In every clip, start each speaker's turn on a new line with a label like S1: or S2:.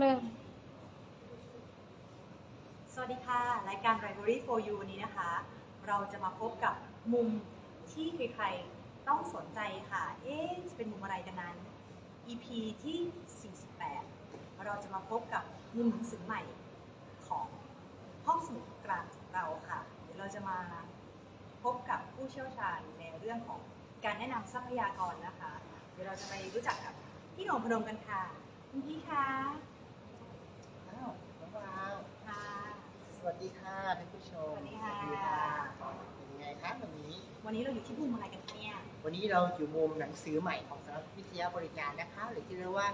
S1: เริ่ม
S2: สวัสดีค่ะ รายการ Library for You วันนี้นะคะ เราจะมาพบกับมุมที่ใครๆต้องสนใจค่ะ เอ๊ะจะเป็นมุมอะไรกันนั้น EP ที่ 48 เราจะมาพบกับมุมหนังสือใหม่ของห้องสมุดกลางของเราค่ะ เดี๋ยวเราจะมาพบกับผู้เชี่ยวชาญในเรื่องของการแนะนำทรัพยากรนะคะ เดี๋ยวเราจะไปรู้จักกับพี่หนงพนมกันค่ะคุณพี่คะา
S3: วน้องวาว
S2: ค่ะ
S3: สวัสดีค่ะท่านผู้ชม
S2: สวัสดีค่ะ
S3: เป็นยังไงคะวันนี้
S2: วันนี้เราอยู่ที่มุมอะไรกันคะเนี่ย
S3: วันนี้เราอยู่มุมหนังสือใหม่ของสำนักวิทยาบริการนะคะ หรือที่เรียกว่า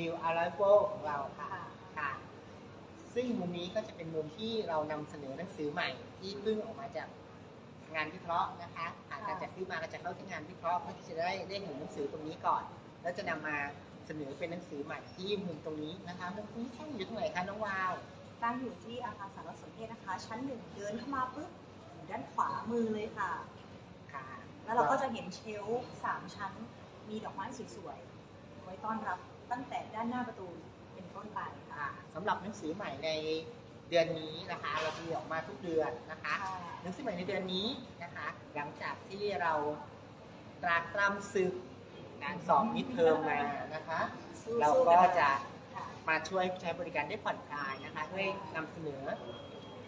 S3: New Arrival ของเราค่ะค่ะ ซึ่งมุมนี้ก็จะเป็นมุมที่เรานำเสนอหนังสือใหม่ที่เพิ่งออกมาจากงานวิเคราะห์นะคะผ่านการจัดซื้อมาก็จะเข้าที่งานวิเคราะห์เพื่อที่จะได้ได้เห็นหนังสือตรงนี้ก่อน แล้วจะนำมา เสนอเป็นหนังสือใหม่ที่มุมตรงนี้นะคะมุมนี้ตั้งอยู่ตรงไหนคะน้องวาว
S2: ตั้งอยู่ที่อาคารสารสนเทศนะคะ ชั้นหนึ่งเดินเข้ามาปุ๊บอยู่ด้านขวามือเลยค่ะ
S3: ค่ะ
S2: แล้วเราก็จะเห็นเชลฟ์สามชั้น มีดอกไม้สวยๆไว้ต้อนรับตั้งแต่ด้านหน้าประตูเป็นต้นไปค่ะ
S3: อ่าสำหรับหนังสือใหม่ในเดือนนี้นะคะ เราจะมีออกมาทุกเดือนนะคะ หนังสือใหม่ในเดือนนี้นะคะ หลังจากที่เราตรากตรำศึกการสอบมิดเทอมมานะคะ
S2: สู้
S3: เรา
S2: ๆ
S3: ก็
S2: น
S3: จะ
S2: ค่ะ
S3: มาช่วยใช้บริการได้ผ่อนคลายนะคะด้วยนำเสนอ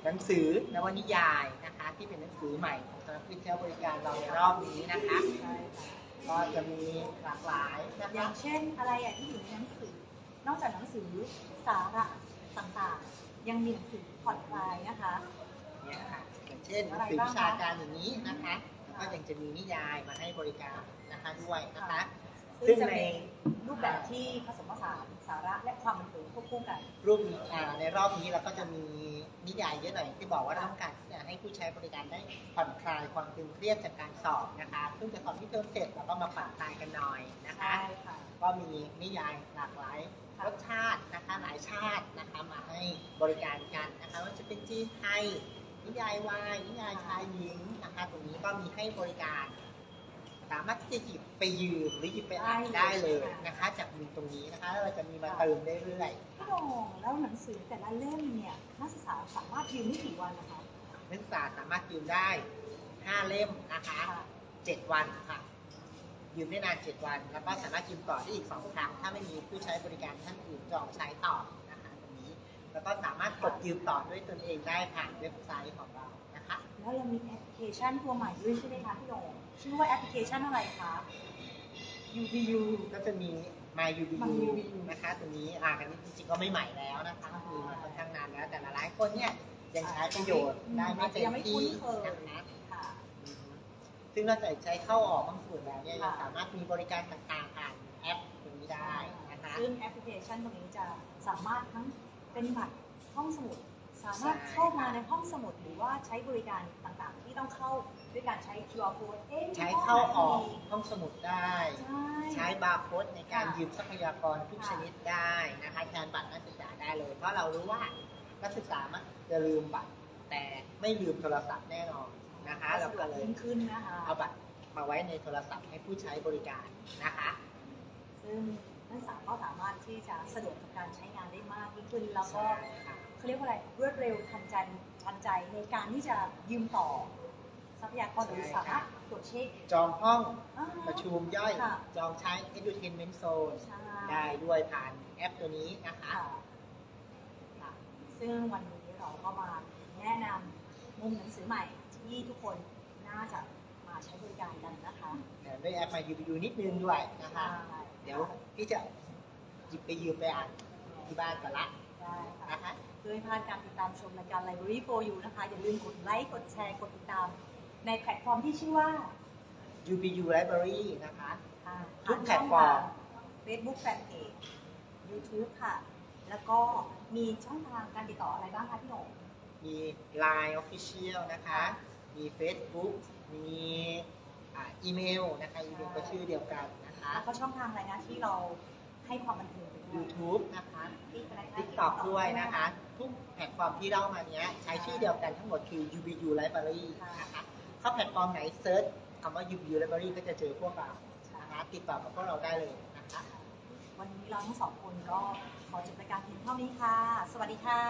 S3: หนังสือนวนิยายนะคะ ที่เป็นหนังสือใหม่ของสำนักวิทยาบริการเราในรอบนี้นะคะ
S2: ใช่ค่ะ
S3: ก็จะมีหลากหลายนะ
S2: อ
S3: คะ
S2: ย่างเช่นอะไรอะที่อยู่ในหนังสือ นอกจากหนังสือสาระต่างๆ ยังมีหนังสือผ่อนคลายนะคะ
S3: เนี่ยค่ะอย่างเช่นหนังสือวิชาการอย่างนี้นะคะแล้วก็ยังจะมีนิยายมาให้บริการนะคะด้วยนะคะ
S2: ซึ่งจะเป็นรูปแบบที่ผสมผสานสาระและความบันเทิงควบคู่กัน
S3: รูปนี้อ่าในรอบนี้เราก็จะมีนิยายเยอะหน่อยที่บอกว่าเราต้องการที่จะให้ผู้ใช้บริการได้ผ่อนคลายความตึงเครียดจากการสอบนะคะ ซึ่งจะสอบที่เทอมเสร็จเราก็มาผ่อนคลายกันหน่อยนะคะ
S2: ใช่ค่ะ
S3: ก็มีนิยายหลากหลาย
S2: ค่ะ
S3: รสชาตินะคะหลายชาตินะคะมาให้บริการกันนะคะว่าจะเป็นจีนไทยนิยายวายนิยายชายหญิงนะคะตรงนี้ก็มีให้บริการ สามารถที่จะหยิบไปยืมหรือหยิบไปอ่านได้เลยนะคะ จากมุมตรงนี้นะคะแล้วเราจะมีมาเติมเรื่อยๆ
S2: พี่โดงแล้วหนังสือแต่ละเล่มเนี่ยนักศึกษาสามารถยืมได้กี่วันนะคะ
S3: นักศึกษาสามารถยืมได้5เล่มนะคะ
S2: ค่ะ
S3: 7วันค่ะ ยืมได้นาน7วัน แล้วก็สามารถยืมต่อได้อีก2ครั้ง ถ้าไม่มีผู้ใช้บริการท่านอื่นจองใช้ต่อนะคะตรงนี้ แล้วก็สามารถกดยืมต่อด้วยตนเองได้ผ่านเว็บไซต์ของเรา นะคะ
S2: แล้วเรามีแอปพลิเคชันตัวใหม่ด้วยใช่ไหมคะพี่โดงชื่อว่าแอปพลิเคชันอะไรคะ UBU
S3: ก็จะมี My UBU
S2: My UBU
S3: นะคะตัวนี้อ่ากันนี้จริงๆก็ไม่ใหม่แล้วนะคะมีมาค่อนข้างนานแล้วแต่หลายๆคนเนี่ยยังใช้ประโยชน์ได้ไม่เต็
S2: ยั
S3: ม
S2: งไม่
S3: ที่
S2: คุ้นเคย
S3: นะคะ
S2: ค่ะ
S3: ซึ่งนอกจากใช้เข้าออกบางส่วนแล้วเนี่ยยัง
S2: ค่ะ
S3: สามารถมีบริการต่างๆผ่านแอปตรงนี้ได้นะคะ
S2: ซึ่งแอปพลิเคชันตรงนี้จะสามารถทั้งเป็นบัตรห้องสมุด สามารถ
S3: ใช่
S2: เข้ามาในห้องสมุดหรือว่าใช้บริการต่างๆ ที่ต้องเข้าด้วยการใช้ QR code เอ๊ะ
S3: ใช้เข้าออกห้องสมุดได้
S2: ใช่
S3: ใช้บาร์โค้ดในการ
S2: ค่ะ
S3: ยืมทรัพยากรทุก
S2: ค่ะ
S3: ชนิดได้นะคะแทนบัตรนักศึกษาได้เลย เพราะเรารู้ว่านักศึกษามักจะลืมบัตร แต่ไม่ลืมโทรศัพท์แน่นอนนะคะเรา
S2: สะด
S3: ก็
S2: วก
S3: เลย
S2: ยิ่งขึ้นนะคะ
S3: เอาบัตรมาไว้ในโทรศัพท์ให้ผู้ใช้บริการนะคะ
S2: ซึ่ง นักศึกษาก็สามารถที่จะสะดวกกับการใช้งานได้มากยิ่งขึ้น แล้วก็
S3: ใช่ค่ะ
S2: เขาเรียกว่าอะไรรวดเร็วทันใจทันใจในการที่จะยืมต่อทรัพยากรหรือ
S3: ใช่
S2: สามารถ
S3: ค่ะ
S2: ตรวจเช็ค
S3: จองห้อง
S2: อ่า
S3: ประชุมย่อย
S2: ค่ะ
S3: จองใช้ entertainment zone
S2: ใช่
S3: ได้ด้วยผ่านแอปตัวนี้นะคะ
S2: ค่ะค่ะซึ่งวันนี้เราก็มาแนะนำมุมหนังสือใหม่ที่ทุกคนน่าจะมาใช้บริการกันนะคะ
S3: แถมด้วยแอปมา UBU นิดนึงด้วยนะคะ
S2: ใช่
S3: เดี๋ยวพี่จะหยิบไปยืมไปอ่านที่บ้านกันละ
S2: ได้ค่ะ
S3: นะคะ
S2: เพื่อให้พลาดการติดตามชมรายการ Library for You นะคะ อย่าลืมกดไลค์กดแชร์กดติดตาม ในแพลตฟอร์มที่ชื่อว่า
S3: UBU Library นะคะ
S2: ค่ะ
S3: ทุกแพลตฟอร์ม
S2: เฟซบุ๊กแฟนเพจ YouTube ค่ะ แล้วก็มีช่องทางการติดต่ออะไรบ้างคะพี่หนง
S3: มี Line Official นะคะ มี Facebook มีอ่าอีเมลนะคะ อีเมลก็ชื่อเดียวกันนะคะ
S2: แล้วก็ช่องทางรายงานที่เราให้ความบันเทิงไปด้วย
S3: YouTube นะคะ
S2: ที่อะไรคะ
S3: TikTok ด้วยนะคะ ทุกแพลตฟอร์มที่เล่ามาเนี้ย ใช้ชื่อเดียวกันทั้งหมดคือ UBU Library นะคะเข้าแพลตฟอร์มไหนเซิร์ชคำว่า UBU Library ก็จะเจอพวกเรานะคะติดต่อกับพวกเราได้เลยนะคะ
S2: วันนี้เราทั้งสองคนก็ขอจบรายการเพียงเท่านี้ค่ะ สวัสดีค่ะ